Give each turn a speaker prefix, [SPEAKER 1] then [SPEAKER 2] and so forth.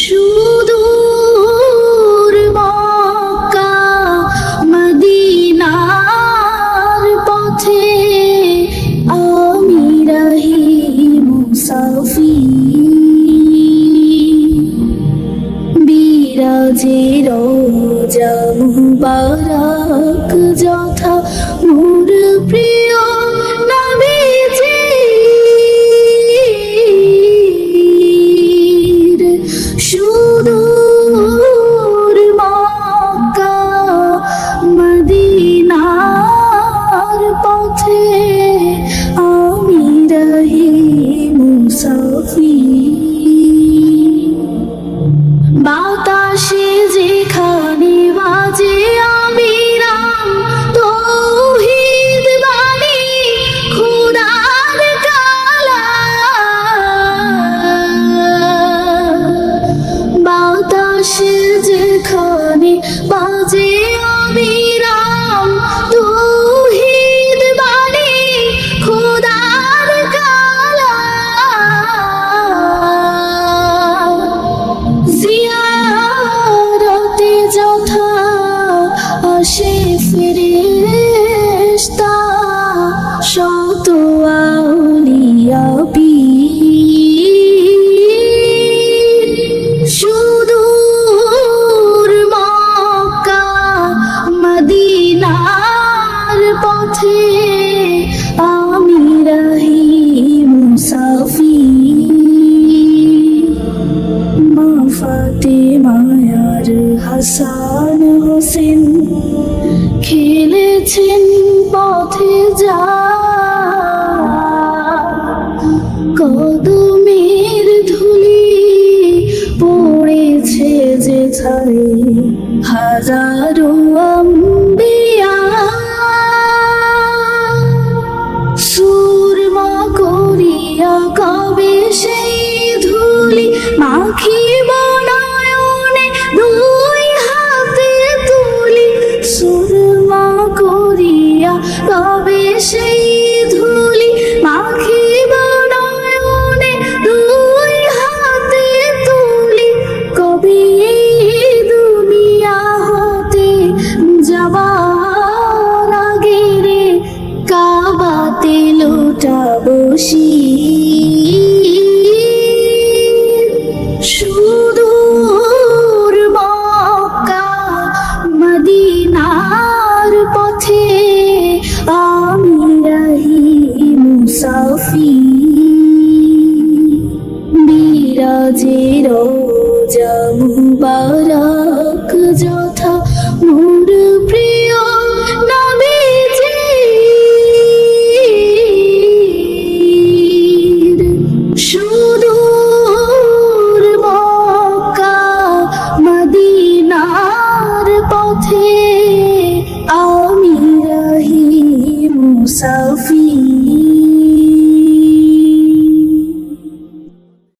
[SPEAKER 1] সুদূর মক্কা মদিনার পথে আমি রহি মুসাফি বিরাজে রোজা মুবারক যথা মোর প্রিয় নবী city. হাজারো আম্বিয়া 吸。Sophie.